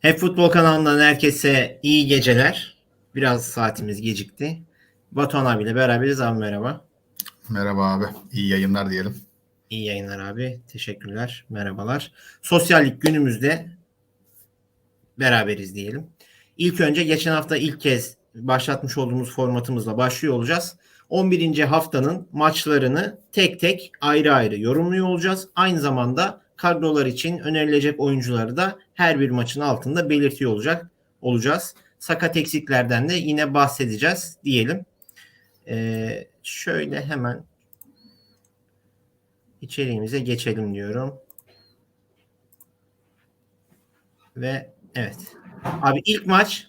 Hep Futbol kanalından herkese iyi geceler. Biraz saatimiz gecikti. Batuhan abiyle beraberiz abi merhaba. Merhaba abi. İyi yayınlar diyelim. İyi yayınlar abi. Teşekkürler. Merhabalar. Sosyallik günümüzde beraberiz diyelim. İlk önce geçen hafta ilk kez başlatmış olduğumuz formatımızla başlıyor olacağız. 11. haftanın maçlarını tek tek ayrı ayrı yorumluyor olacağız. Aynı zamanda kadrolar için önerilecek oyuncuları da her bir maçın altında belirtiyor olacak olacağız. Sakat eksiklerden de yine bahsedeceğiz diyelim. Ee, şöyle hemen içeriğimize geçelim diyorum. Ve evet. Abi ilk maç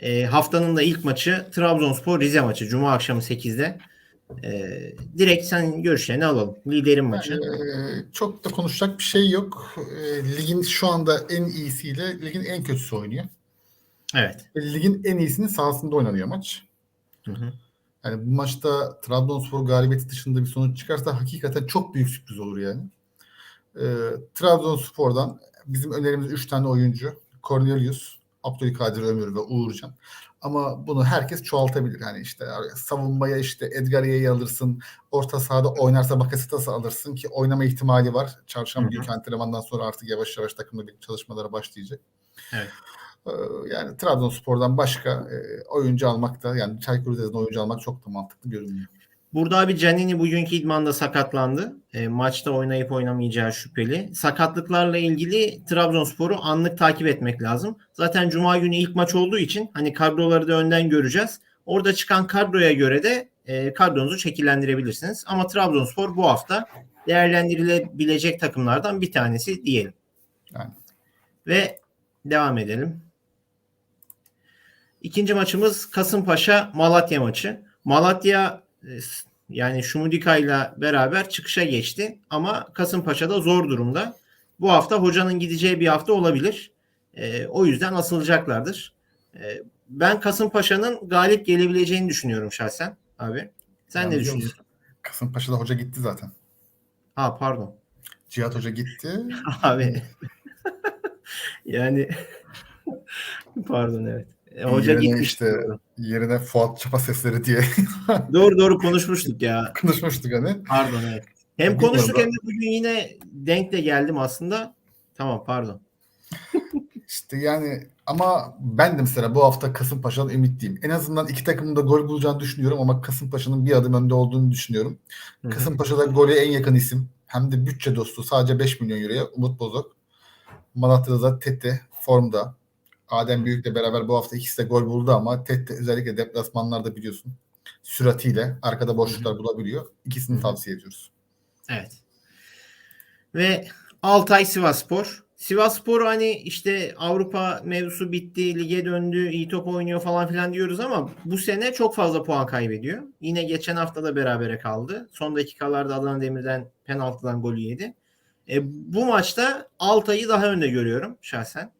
e, haftanın da ilk maçı Trabzonspor Rize maçı. Cuma akşamı 8'de. E, direkt sen görüşlerini alalım. Liderin maçı. Ee, çok da konuşacak bir şey yok. Ee, ligin şu anda en iyisiyle ligin en kötüsü oynuyor. Evet. Ve Ligin en iyisinin sahasında oynanıyor maç. Hı hı. Yani bu maçta Trabzonspor galibiyeti dışında bir sonuç çıkarsa hakikaten çok büyük sürpriz olur yani. Ee, Trabzonspor'dan bizim önerimiz 3 tane oyuncu. Cornelius, Abdülkadir Ömür ve Uğurcan. Ama bunu herkes çoğaltabilir. Yani işte savunmaya işte Edgariye'yi alırsın. Orta sahada oynarsa Bakasetas'ı alırsın ki oynama ihtimali var. Çarşamba günkü antrenmandan sonra artık yavaş yavaş takımda bir çalışmalara başlayacak. Evet. Ee, Yani Trabzonspor'dan başka e, oyuncu almak da yani Çaykur Rize'den oyuncu almak çok da mantıklı görünmüyor. Burada abi Canini bugünkü idmanda sakatlandı. E, maçta oynayıp oynamayacağı şüpheli. Sakatlıklarla ilgili Trabzonspor'u anlık takip etmek lazım. Zaten Cuma günü ilk maç olduğu için hani kadroları da önden göreceğiz. Orada çıkan kadroya göre de e, kadronuzu şekillendirebilirsiniz. Ama Trabzonspor bu hafta değerlendirilebilecek takımlardan bir tanesi diyelim. Yani. Ve devam edelim. İkinci maçımız Kasımpaşa Malatya maçı. Malatya yani Şumudika ile beraber çıkışa geçti ama Kasımpaşa'da zor durumda. Bu hafta hocanın gideceği bir hafta olabilir. E, o yüzden asılacaklardır. E, ben Kasımpaşa'nın galip gelebileceğini düşünüyorum şahsen abi. Sen Ben ne düşünüyorsun? Kasımpaşa'da hoca gitti zaten. Ha pardon. Cihat Hoca gitti. Abi. yani pardon evet. E, hoca Yerine gitmiş. işte yerine Fuat Çapa sesleri diye Doğru doğru konuşmuştuk ya. konuşmuştuk hani. Pardon evet. Hem konuştuk hem de bugün yine denk de geldim aslında. Tamam pardon. İşte yani ama ben de mesela bu hafta Kasımpaşa'dan ümitliyim. En azından iki takımın da gol bulacağını düşünüyorum ama Kasımpaşa'nın bir adım önde olduğunu düşünüyorum. Hı hı. Kasımpaşa'da gole en yakın isim hem de bütçe dostu sadece 5 milyon euroya Umut Bozok. Malatya'da da Tete formda. Adem Büyük'le beraber bu hafta ikisi de gol buldu ama Tete özellikle deplasmanlarda biliyorsun süratiyle arkada boşluklar bulabiliyor. İkisini tavsiye ediyoruz. Evet. Ve Altay Sivasspor. Sivasspor hani işte Avrupa mevzusu bitti, lige döndü, iyi top oynuyor falan filan diyoruz ama bu sene çok fazla puan kaybediyor. Yine geçen hafta da berabere kaldı. Son dakikalarda Adana Demir'den penaltıdan golü yedi. E, bu maçta Altay'ı daha önde görüyorum şahsen.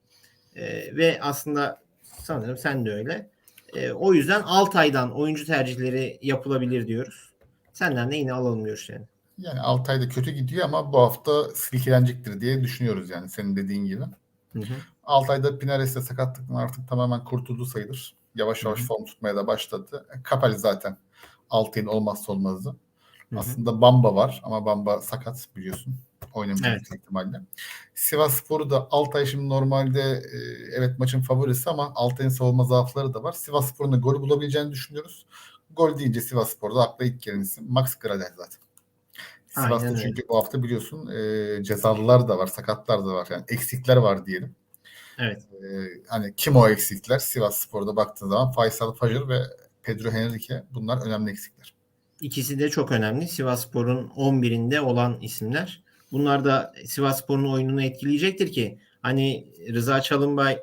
E, ve aslında sanırım sen de öyle. E, o yüzden Altay'dan oyuncu tercihleri yapılabilir diyoruz. Senden de yine alalım görüşlerini. Yani Altay'da kötü gidiyor ama bu hafta silkelenecektir diye düşünüyoruz yani senin dediğin gibi. Hı hı. Altay'da Pinares'te sakatlıktan artık tamamen kurtuldu sayılır. Yavaş yavaş Hı hı. form tutmaya da başladı. E, Kapel zaten Altay'ın olmazsa olmazı. Hı hı. Aslında Bamba var ama Bamba sakat biliyorsun. Oynamayacak Evet. ihtimalle. Sivas Spor'u da Altay şimdi normalde e, evet maçın favorisi ama Altay'ın savunma zaafları da var. Sivas Spor'un da gol bulabileceğini düşünüyoruz. Gol deyince Sivas Spor'da akla ilk gelen isim Max Gradel zaten. Sivas'ta Aynen çünkü bu hafta biliyorsun e, cezalılar da var, sakatlar da var. Yani eksikler var diyelim. Evet. E, hani kim o eksikler? Sivas Spor'da baktığın zaman Faysal Fajr ve Pedro Henrique bunlar önemli eksikler. İkisi de çok önemli. Sivasspor'un 11'inde olan isimler. Bunlar da Sivasspor'un oyununu etkileyecektir ki hani Rıza Çalınbay,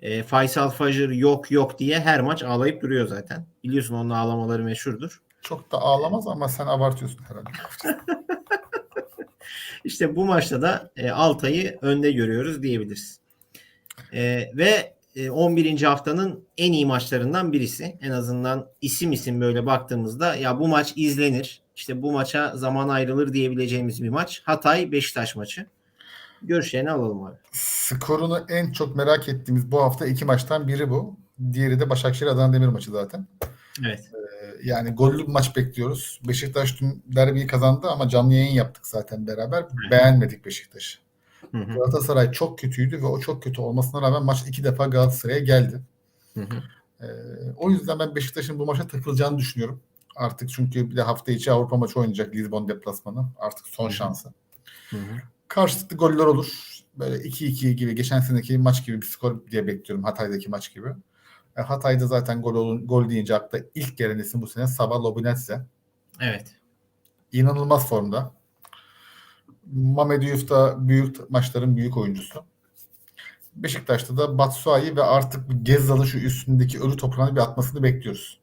e, Faysal Fajr yok yok diye her maç ağlayıp duruyor zaten. Biliyorsun onun ağlamaları meşhurdur. Çok da ağlamaz ama sen abartıyorsun herhalde. İşte bu maçta da e, Altay'ı önde görüyoruz diyebiliriz. E, ve e, 11. haftanın en iyi maçlarından birisi. En azından isim isim böyle baktığımızda ya bu maç izlenir. İşte bu maça zaman ayrılır diyebileceğimiz bir maç. Hatay Beşiktaş maçı. Görüşlerini alalım abi. Skorunu en çok merak ettiğimiz bu hafta iki maçtan biri bu. Diğeri de Başakşehir Adana Demir maçı zaten. Evet. Ee, Yani gollü bir maç bekliyoruz. Beşiktaş dün derbiyi kazandı ama canlı yayın yaptık zaten beraber. Beğenmedik Beşiktaş'ı. Hı hı. Galatasaray çok kötüydü ve o çok kötü olmasına rağmen maç iki defa Galatasaray'a geldi. Hı hı. Ee, o yüzden ben Beşiktaş'ın bu maça takılacağını düşünüyorum. Artık çünkü bir de hafta içi Avrupa maçı oynayacak Lisbon deplasmanı. Artık son Hı hı. şansı. Hı hı. Karşılıklı goller olur. Böyle 2-2 gibi geçen seneki maç gibi bir skor diye bekliyorum Hatay'daki maç gibi. E, Hatay'da zaten gol olun, gol deyince akla ilk gelen isim bu sene Sabah Lobinetze. Evet. İnanılmaz formda. Mamed Yuf da büyük maçların büyük oyuncusu. Beşiktaş'ta da Batshuayi ve artık Gezzal'ın şu üstündeki ölü toprağını bir atmasını bekliyoruz.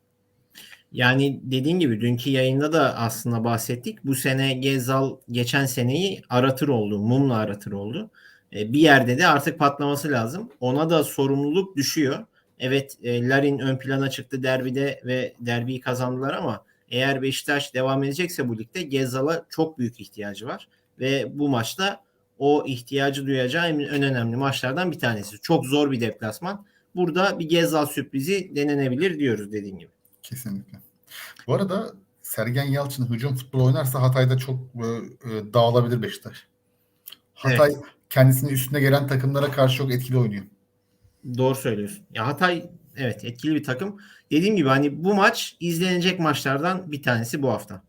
Yani dediğin gibi dünkü yayında da aslında bahsettik. Bu sene Gezal geçen seneyi aratır oldu. Mumla aratır oldu. E, bir yerde de artık patlaması lazım. Ona da sorumluluk düşüyor. Evet e, Larin ön plana çıktı derbide ve derbiyi kazandılar ama eğer Beşiktaş devam edecekse bu ligde Gezal'a çok büyük ihtiyacı var. Ve bu maçta o ihtiyacı duyacağı en önemli maçlardan bir tanesi. Çok zor bir deplasman. Burada bir Gezal sürprizi denenebilir diyoruz dediğim gibi. Kesinlikle. Bu arada Sergen Yalçın hücum futbolu oynarsa Hatay'da çok e, e, dağılabilir Beşiktaş. Hatay Evet. kendisinin üstüne gelen takımlara karşı çok etkili oynuyor. Doğru söylüyorsun. Ya Hatay evet etkili bir takım. Dediğim gibi hani bu maç izlenecek maçlardan bir tanesi bu hafta.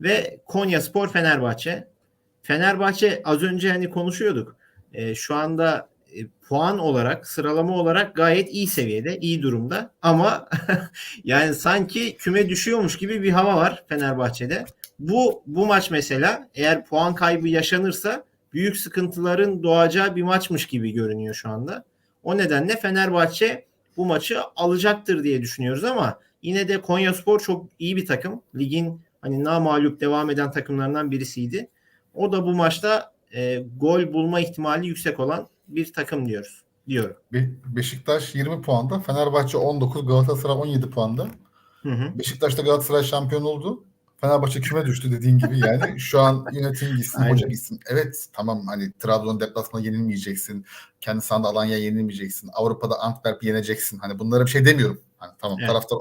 Ve Konya Spor Fenerbahçe. Fenerbahçe az önce hani konuşuyorduk. Ee, şu anda e, puan olarak, sıralama olarak gayet iyi seviyede, iyi durumda. Ama yani sanki küme düşüyormuş gibi bir hava var Fenerbahçe'de. Bu bu maç mesela eğer puan kaybı yaşanırsa büyük sıkıntıların doğacağı bir maçmış gibi görünüyor şu anda. O nedenle Fenerbahçe bu maçı alacaktır diye düşünüyoruz ama yine de Konyaspor çok iyi bir takım. Ligin hani namağlup devam eden takımlarından birisiydi. O da bu maçta e, gol bulma ihtimali yüksek olan bir takım diyoruz. Diyorum. Be- Beşiktaş 20 puanda, Fenerbahçe 19, Galatasaray 17 puanda. Hı hı. Beşiktaş'ta Galatasaray şampiyon oldu. Fenerbahçe küme düştü dediğin gibi yani. Şu an yönetim gitsin, Aynen. hoca gitsin. Evet tamam hani Trabzon deplasmanına yenilmeyeceksin. Kendi sahanda Alanya yenilmeyeceksin. Avrupa'da Antwerp yeneceksin. Hani bunlara bir şey demiyorum. Hani tamam Evet. taraftar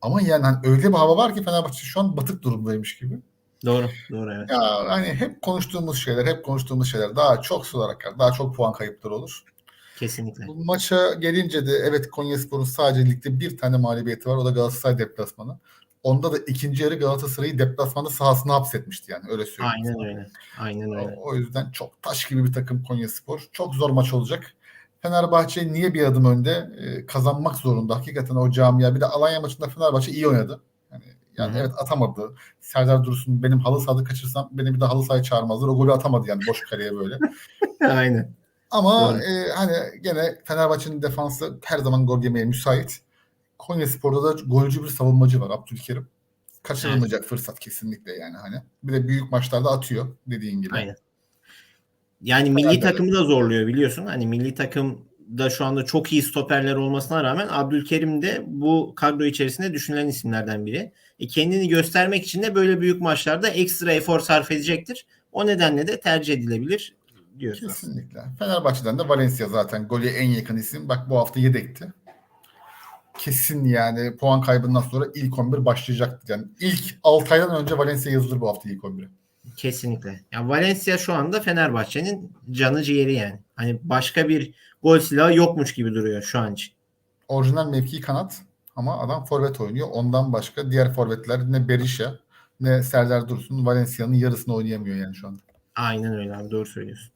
ama yani hani öyle bir hava var ki Fenerbahçe şu an batık durumdaymış gibi. Doğru. Doğru evet. Ya hani hep konuştuğumuz şeyler, hep konuştuğumuz şeyler daha çok sular akar, daha çok puan kayıpları olur. Kesinlikle. Bu maça gelince de evet Konyaspor'un sadece ligde bir tane mağlubiyeti var. O da Galatasaray deplasmanı. Onda da ikinci yarı Galatasaray'ı deplasmanda sahasına hapsetmişti yani öyle söyleyeyim. Aynen sana. öyle. Aynen öyle. O, o yüzden çok taş gibi bir takım Konyaspor. Çok zor maç olacak. Fenerbahçe niye bir adım önde? Ee, kazanmak zorunda. Hakikaten o camia. Bir de Alanya maçında Fenerbahçe iyi oynadı. Yani, yani Hı hı. evet atamadı. Serdar Dursun benim halı sahada kaçırsam beni bir de halı sahaya çağırmazlar. O golü atamadı yani boş kaleye böyle. Aynen. Ama Doğru. e, hani gene Fenerbahçe'nin defansı her zaman gol yemeye müsait. Konyaspor'da da golcü bir savunmacı var Abdülkerim. Kaçırılmayacak fırsat kesinlikle yani hani. Bir de büyük maçlarda atıyor dediğin gibi. Aynen. Yani milli Fenerbahçe- takımı da zorluyor biliyorsun. Hani milli takımda şu anda çok iyi stoperler olmasına rağmen Abdülkerim de bu kadro içerisinde düşünülen isimlerden biri. E kendini göstermek için de böyle büyük maçlarda ekstra efor sarf edecektir. O nedenle de tercih edilebilir diyoruz. aslında. Kesinlikle. Fenerbahçe'den de Valencia zaten golü en yakın isim. Bak bu hafta yedekti. Kesin yani puan kaybından sonra ilk 11 başlayacaktır. Yani ilk 6 aydan önce Valencia yazılır bu hafta ilk 11'e. Kesinlikle. Ya Valencia şu anda Fenerbahçe'nin canı ciğeri yani. Hani başka bir gol silahı yokmuş gibi duruyor şu an için. Orijinal mevki kanat ama adam forvet oynuyor. Ondan başka diğer forvetler ne Berisha ne Serdar Dursun Valencia'nın yarısını oynayamıyor yani şu anda. Aynen öyle abi doğru söylüyorsun.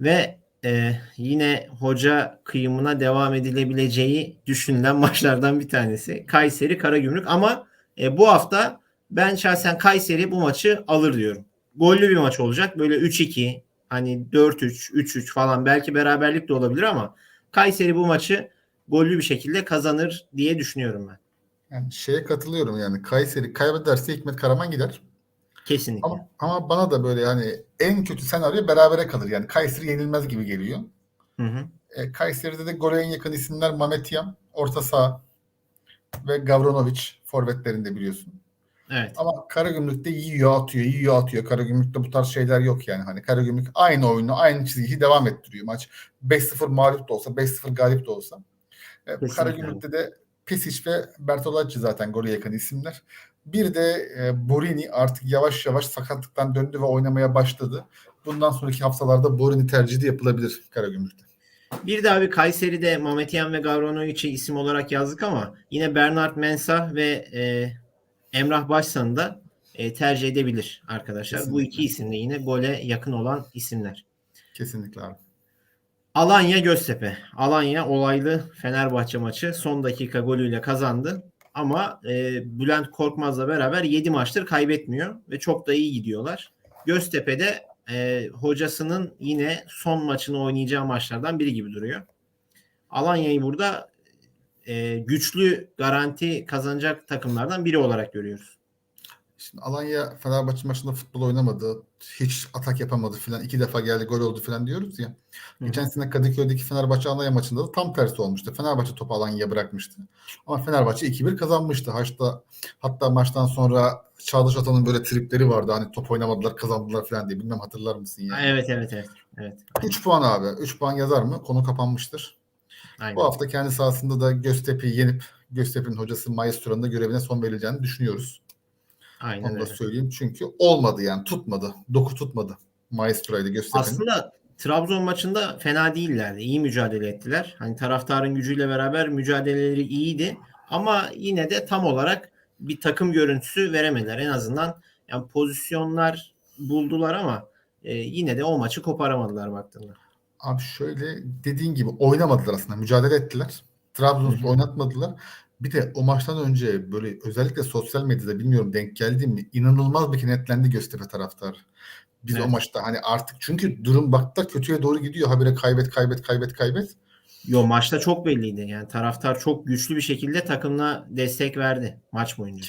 Ve e, yine hoca kıyımına devam edilebileceği düşünülen maçlardan bir tanesi. Kayseri Karagümrük ama e, bu hafta ben şahsen Kayseri bu maçı alır diyorum. Gollü bir maç olacak. Böyle 3-2 hani 4-3 3-3 falan belki beraberlik de olabilir ama Kayseri bu maçı gollü bir şekilde kazanır diye düşünüyorum ben. Yani şeye katılıyorum yani Kayseri kaybederse Hikmet Karaman gider. Kesinlikle. Ama, ama bana da böyle yani en kötü senaryo berabere kalır. Yani Kayseri yenilmez gibi geliyor. Hı hı. E, Kayseri'de de gole en yakın isimler Mamet Yam, orta saha ve Gavronovic forvetlerinde biliyorsun. Evet. Ama Karagümrük'te yiyor atıyor, yiyor atıyor. Karagümrük'te bu tarz şeyler yok yani. Hani Karagümrük aynı oyunu, aynı çizgiyi devam ettiriyor maç. 5-0 mağlup da olsa, 5-0 galip de olsa. E, Kesinlikle. Karagümrük'te de Pesic ve Bertolacci zaten gole yakın isimler. Bir de e, Borini artık yavaş yavaş sakatlıktan döndü ve oynamaya başladı. Bundan sonraki haftalarda Borini tercihi de yapılabilir Karagümrük'te. Bir de abi Kayseri'de Mametyan ve Gavranovic'i isim olarak yazdık ama yine Bernard Mensah ve e, Emrah Başsan'ı da e, tercih edebilir arkadaşlar. Bu Kesinlikle. iki isim de yine gole yakın olan isimler. Kesinlikle abi. Alanya Göztepe. Alanya olaylı Fenerbahçe maçı son dakika golüyle kazandı. Ama e, Bülent Korkmaz'la beraber 7 maçtır kaybetmiyor ve çok da iyi gidiyorlar. Göztepe'de e, hocasının yine son maçını oynayacağı maçlardan biri gibi duruyor. Alanya'yı burada e, güçlü garanti kazanacak takımlardan biri olarak görüyoruz. Şimdi Alanya Fenerbahçe maçında futbol oynamadı. Hiç atak yapamadı filan. iki defa geldi gol oldu filan diyoruz ya. Hı. Geçen sene Kadıköy'deki Fenerbahçe Alanya maçında da tam tersi olmuştu. Fenerbahçe topu Alanya'ya bırakmıştı. Ama Fenerbahçe 2-1 kazanmıştı. Hatta, hatta maçtan sonra Çağdaş Atan'ın böyle tripleri vardı. Hani top oynamadılar kazandılar filan diye. Bilmem hatırlar mısın yani. Evet evet evet. evet. 3 puan abi. 3 puan yazar mı? Konu kapanmıştır. Aynen. Bu hafta kendi sahasında da Göztepe'yi yenip Göztepe'nin hocası Maestro'nun da görevine son verileceğini düşünüyoruz. Aynen Onu da öyle. söyleyeyim. Çünkü olmadı yani tutmadı. Doku tutmadı. Maestro'ydı Göztepe'nin. Aslında Trabzon maçında fena değillerdi. İyi mücadele ettiler. Hani taraftarın gücüyle beraber mücadeleleri iyiydi. Ama yine de tam olarak bir takım görüntüsü veremediler. En azından yani pozisyonlar buldular ama e, yine de o maçı koparamadılar baktığında. Abi şöyle dediğin gibi oynamadılar aslında. Mücadele ettiler. Hı. oynatmadılar. Bir de o maçtan önce böyle özellikle sosyal medyada bilmiyorum denk geldi mi inanılmaz bir kenetlendi Göztepe taraftarı. Biz Evet. o maçta hani artık çünkü durum bakta kötüye doğru gidiyor. Habire kaybet kaybet kaybet kaybet. Yo maçta çok belliydi. Yani taraftar çok güçlü bir şekilde takımına destek verdi maç boyunca.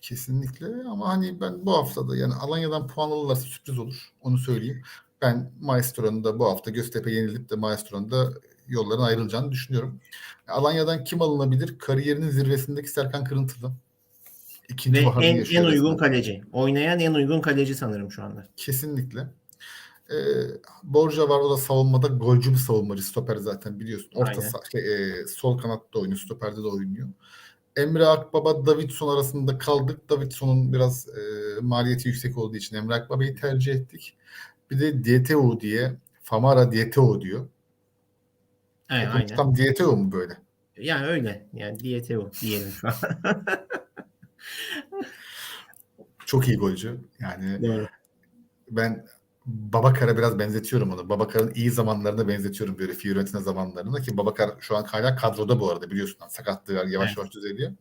Kesinlikle ama hani ben bu haftada yani Alanya'dan puan alırlarsa sürpriz olur. Onu söyleyeyim. Ben Maestro'nun da bu hafta Göztepe yenilip de Maestro'nun da yolların ayrılacağını düşünüyorum. Alanya'dan kim alınabilir? Kariyerinin zirvesindeki Serkan Kırıntılı. İkinci Ve en, en uygun kaleci. Oynayan en uygun kaleci sanırım şu anda. Kesinlikle. Ee, Borja var o da savunmada golcü bir savunmacı stoper zaten biliyorsun. Orta şey, e, sol kanatta oynuyor, stoperde de oynuyor. Emre Akbaba, Davidson arasında kaldık. Davidson'un biraz e, maliyeti yüksek olduğu için Emre Akbaba'yı tercih ettik. Bir de Dieteo diye, Famara Dieteo diyor. Evet, E, bu aynen. Tam Dieteo mu böyle? Yani öyle. Yani diyete o diyelim şu an. Çok iyi golcü. Yani Doğru. ben Babakar'a biraz benzetiyorum onu. Babakar'ın iyi zamanlarına benzetiyorum böyle Fiorentina zamanlarında ki Babakar şu an hala kadroda bu arada biliyorsun. Sakatlığı yavaş Evet. yavaş düzeliyor.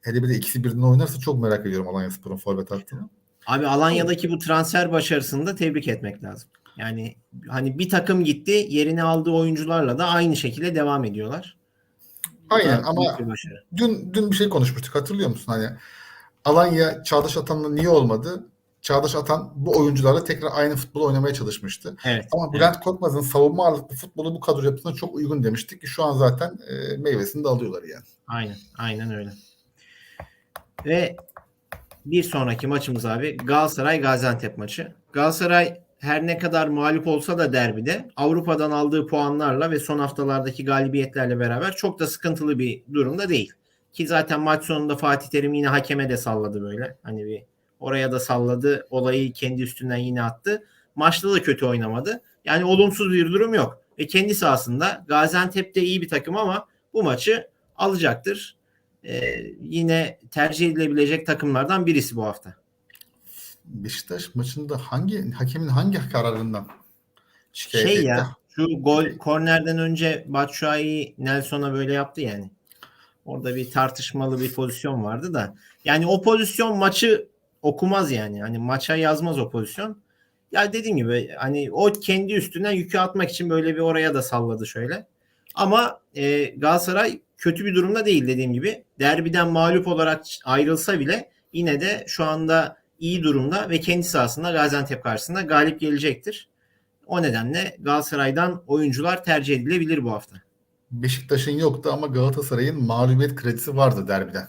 Hele bir de ikisi birden oynarsa çok merak ediyorum Alanyaspor'un forvet hattını. Abi Alanya'daki bu transfer başarısını da tebrik etmek lazım. Yani hani bir takım gitti yerine aldığı oyuncularla da aynı şekilde devam ediyorlar. Aynen ama bir dün dün bir şey konuşmuştuk hatırlıyor musun? Hani Alanya Çağdaş Atan'la niye olmadı? Çağdaş Atan bu oyuncularla tekrar aynı futbol oynamaya çalışmıştı. Evet. Ama evet. Bülent Korkmaz'ın savunma ağırlıklı futbolu bu kadro yapısına çok uygun demiştik ki şu an zaten e, meyvesini de alıyorlar yani. Aynen. Aynen öyle. Ve bir sonraki maçımız abi Galatasaray Gaziantep maçı. Galatasaray her ne kadar mağlup olsa da derbide Avrupa'dan aldığı puanlarla ve son haftalardaki galibiyetlerle beraber çok da sıkıntılı bir durumda değil. Ki zaten maç sonunda Fatih Terim yine hakeme de salladı böyle. Hani bir oraya da salladı. Olayı kendi üstünden yine attı. Maçta da kötü oynamadı. Yani olumsuz bir durum yok. Ve kendi sahasında Gaziantep de iyi bir takım ama bu maçı alacaktır. Ee, yine tercih edilebilecek takımlardan birisi bu hafta. Beşiktaş maçında hangi hakemin hangi kararından şikayet Şey etti? ya şu gol kornerden önce Batshuayi Nelson'a böyle yaptı yani. Orada bir tartışmalı bir pozisyon vardı da. Yani o pozisyon maçı okumaz yani. Hani maça yazmaz o pozisyon. Ya dediğim gibi hani o kendi üstünden yükü atmak için böyle bir oraya da salladı şöyle. Ama e, Galatasaray kötü bir durumda değil dediğim gibi. Derbiden mağlup olarak ayrılsa bile yine de şu anda iyi durumda ve kendi sahasında Gaziantep karşısında galip gelecektir. O nedenle Galatasaray'dan oyuncular tercih edilebilir bu hafta. Beşiktaş'ın yoktu ama Galatasaray'ın mağlubiyet kredisi vardı derbiden.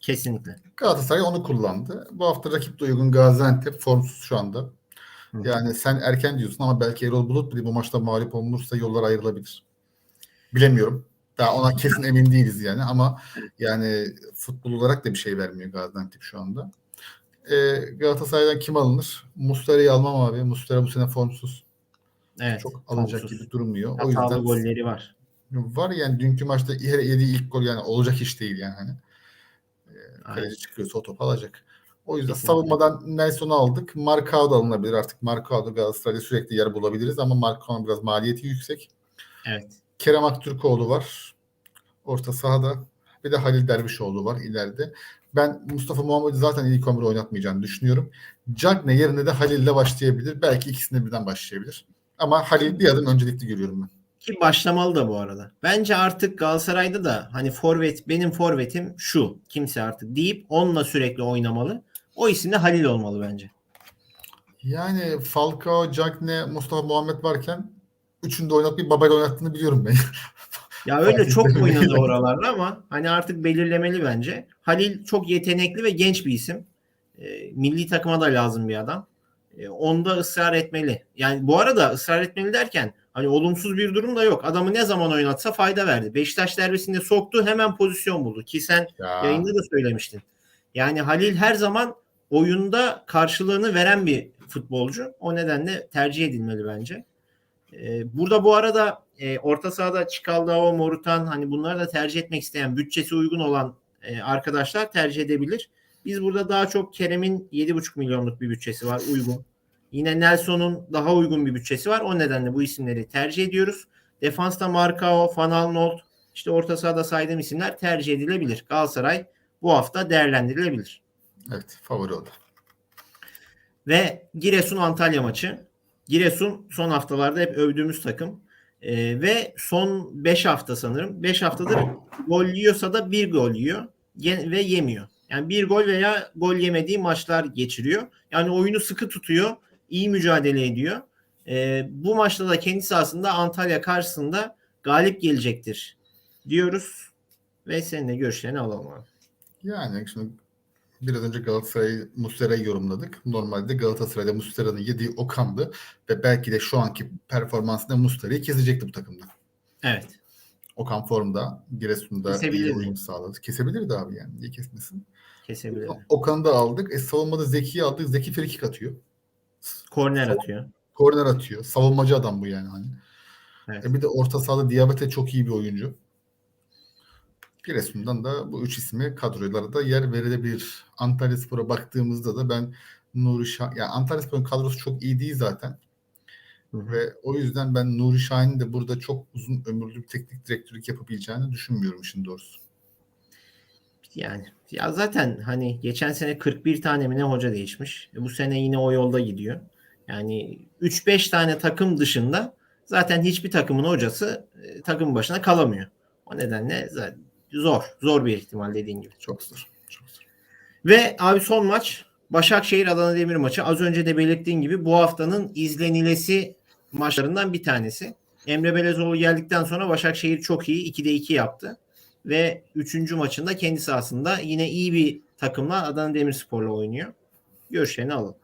Kesinlikle. Galatasaray onu kullandı. Bu hafta rakip de uygun Gaziantep formsuz şu anda. Hı. Yani sen erken diyorsun ama belki Erol Bulut bile bu maçta mağlup olunursa yollar ayrılabilir. Bilemiyorum. Daha ona kesin emin değiliz yani ama yani futbol olarak da bir şey vermiyor Gaziantep şu anda. Ee, Galatasaray'dan kim alınır? Muslera'yı almam abi. Muslera bu sene formsuz. Evet. Çok alınacak formsuz. gibi durmuyor. O Hatalı yüzden golleri var. var yani dünkü maçta yediği ilk gol yani olacak iş değil yani. Hani. Aynen. Kaleci çıkıyorsa o topu alacak. O yüzden Kesinlikle. savunmadan Nelson'u aldık. Marcao da alınabilir artık. Marcao da Galatasaray'da sürekli yer bulabiliriz ama Marcao'nun biraz maliyeti yüksek. Evet. Kerem Aktürkoğlu var. Orta sahada. Bir de Halil Dervişoğlu var ileride. Ben Mustafa Muhammed'i zaten ilk 11 oynatmayacağını düşünüyorum. Cagne yerine de Halil'le başlayabilir. Belki ikisinde birden başlayabilir. Ama Halil bir adım öncelikli görüyorum ben. Ki başlamalı da bu arada. Bence artık Galatasaray'da da hani forvet benim forvetim şu kimse artık deyip onunla sürekli oynamalı. O isim de Halil olmalı bence. Yani Falcao, Cagne, Mustafa Muhammed varken üçünü de oynatmayıp Babel oynattığını biliyorum ben. Ya öyle çok oynadı oralarda ama hani artık belirlemeli bence. Halil çok yetenekli ve genç bir isim. E, milli takıma da lazım bir adam. E, onda ısrar etmeli. Yani bu arada ısrar etmeli derken hani olumsuz bir durum da yok. Adamı ne zaman oynatsa fayda verdi. Beşiktaş derbisinde soktu hemen pozisyon buldu. Ki sen Ya. yayında da söylemiştin. Yani Halil her zaman oyunda karşılığını veren bir futbolcu. O nedenle tercih edilmeli bence. Ee, burada bu arada e, orta sahada Çikaldao, Morutan hani bunları da tercih etmek isteyen bütçesi uygun olan e, arkadaşlar tercih edebilir. Biz burada daha çok Kerem'in 7,5 milyonluk bir bütçesi var uygun. Yine Nelson'un daha uygun bir bütçesi var. O nedenle bu isimleri tercih ediyoruz. Defansta Marcao, Van Aanholt, işte orta sahada saydığım isimler tercih edilebilir. Galatasaray bu hafta değerlendirilebilir. Evet favori o da. Ve Giresun Antalya maçı. Giresun son haftalarda hep övdüğümüz takım. Ee, ve son 5 hafta sanırım. 5 haftadır gol yiyorsa da bir gol yiyor Ye- ve yemiyor. Yani bir gol veya gol yemediği maçlar geçiriyor. Yani oyunu sıkı tutuyor. iyi mücadele ediyor. Ee, bu maçta da kendi sahasında Antalya karşısında galip gelecektir diyoruz. Ve senin de görüşlerini alalım abi. Yani şimdi biraz önce Galatasaray Muslera'yı yorumladık. Normalde Galatasaray'da Muslera'nın yediği Okan'dı ve belki de şu anki performansında Muslera'yı kesecekti bu takımda. Evet. Okan formda, Giresun'da iyi Kesebilirdi. uyum sağladı. Kesebilirdi abi yani. Niye kesmesin? Kesebilir. Okan'ı da aldık. E, savunmada Zeki'yi aldık. Zeki frikik atıyor. Korner atıyor. Korner atıyor. Savunmacı adam bu yani. Hani. Evet. E bir de orta sahada Diabete çok iyi bir oyuncu. Giresun'dan da bu üç ismi kadrolara da yer verilebilir. Antalyaspor'a baktığımızda da ben Nuri Şahin, yani Antalyaspor'un kadrosu çok iyi değil zaten. Ve o yüzden ben Nuri Şahin'in de burada çok uzun ömürlü bir teknik direktörlük yapabileceğini düşünmüyorum işin doğrusu. Yani ya zaten hani geçen sene 41 tane mi ne hoca değişmiş. E, bu sene yine o yolda gidiyor. Yani 3-5 tane takım dışında zaten hiçbir takımın hocası e, takım başına kalamıyor. O nedenle zaten zor. Zor bir ihtimal dediğin gibi. Çok zor. Çok zor. Ve abi son maç Başakşehir Adana Demir maçı. Az önce de belirttiğin gibi bu haftanın izlenilesi maçlarından bir tanesi. Emre Belezoğlu geldikten sonra Başakşehir çok iyi. 2'de 2 yaptı. Ve 3. maçında kendi sahasında yine iyi bir takımla Adana Demirspor'la oynuyor. Görüşlerini alalım.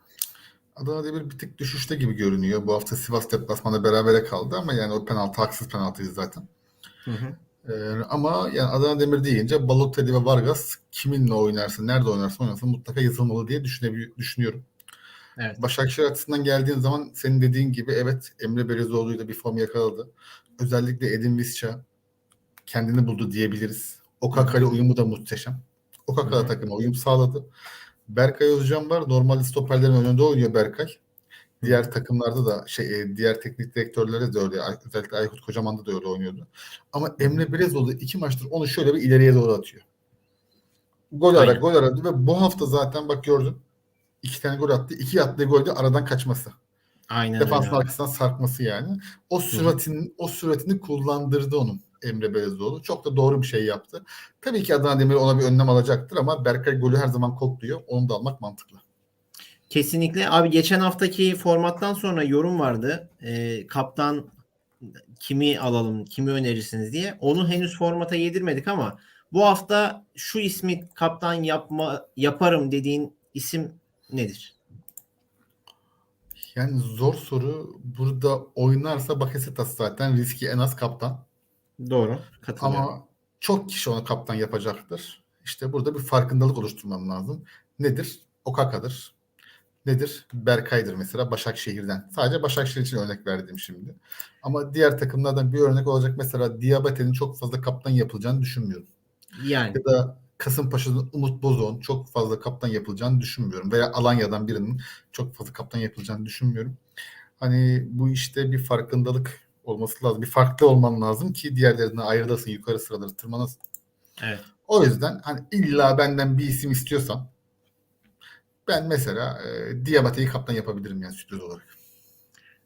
Adana Demir bir tık düşüşte gibi görünüyor. Bu hafta Sivas deplasmanda berabere kaldı ama yani o penaltı haksız penaltıydı zaten. Hı hı. Ee, ama yani Adana Demir deyince Balotelli ve Vargas kiminle oynarsa, nerede oynarsa oynasın mutlaka yazılmalı diye düşünüyorum. Evet. Başakşehir açısından geldiğin zaman senin dediğin gibi evet Emre Belezoğlu'yla bir form yakaladı. Özellikle Edin Visca kendini buldu diyebiliriz. Okaka'yla uyumu da muhteşem. Okaka takıma uyum sağladı. Berkay Özcan var. Normalde stoperlerin önünde oynuyor Berkay. Diğer takımlarda da şey e, diğer teknik direktörlere de öyle. Özellikle Aykut Kocaman'da da öyle oynuyordu. Ama Emre Belezoğlu iki maçtır onu şöyle bir ileriye doğru atıyor. Gol ara, gol aradı ve bu hafta zaten bak gördün. iki tane gol attı. İki attığı golde aradan kaçması. Aynen öyle. Defansın abi. arkasından sarkması yani. O süratinin o süratini kullandırdı onun Emre Belezoğlu. Çok da doğru bir şey yaptı. Tabii ki Adana Demir ona bir önlem alacaktır ama Berkay golü her zaman kokluyor. Onu da almak mantıklı. Kesinlikle. Abi geçen haftaki formattan sonra yorum vardı. Ee, kaptan kimi alalım, kimi önerirsiniz diye. Onu henüz formata yedirmedik ama Bu hafta şu ismi kaptan yapma yaparım dediğin isim nedir? Yani zor soru. Burada oynarsa Bakasetas zaten riski en az kaptan. Doğru. Ama çok kişi onu kaptan yapacaktır. İşte burada bir farkındalık oluşturmam lazım. Nedir? Okaka'dır. Nedir? Berkay'dır mesela Başakşehir'den. Sadece Başakşehir için örnek verdim şimdi. Ama diğer takımlardan bir örnek olacak mesela Diabate'nin çok fazla kaptan yapılacağını düşünmüyorum. yani Ya da Kasımpaşa'dan Umut Bozok'un çok fazla kaptan yapılacağını düşünmüyorum. Veya Alanya'dan birinin çok fazla kaptan yapılacağını düşünmüyorum. Hani bu işte bir farkındalık olması lazım. Bir farklı olman lazım ki diğerlerine ayrılasın, yukarı sıraları tırmanasın. evet. O yüzden hani illa benden bir isim istiyorsan ben mesela e, Diabate'yi kaptan yapabilirim yani sürpriz olarak.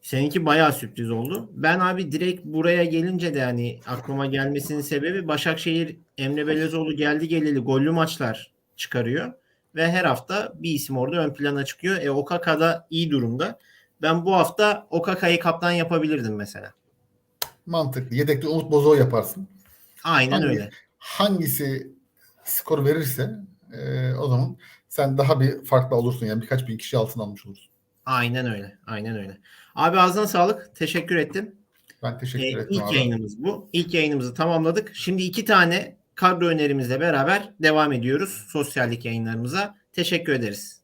Seninki bayağı sürpriz oldu. Ben abi direkt buraya gelince de hani aklıma gelmesinin sebebi Başakşehir Emre Belözoğlu geldi geleli gollü maçlar çıkarıyor ve her hafta bir isim orada ön plana çıkıyor. E Okaka da iyi durumda. Ben bu hafta Okaka'yı kaptan yapabilirdim mesela. Mantıklı. Yedekte Umut Bozok'u yaparsın. Aynen Hangi- öyle. Hangisi skor verirse e, o zaman sen daha bir farklı olursun. Yani birkaç bin kişi altına almış olursun. Aynen öyle. Aynen öyle. Abi ağzına sağlık. Teşekkür ettim. Ben teşekkür Ee, ederim ilk abi. yayınımız bu. İlk yayınımızı tamamladık. Şimdi iki tane kadro önerimizle beraber devam ediyoruz sosyallik yayınlarımıza. Teşekkür ederiz.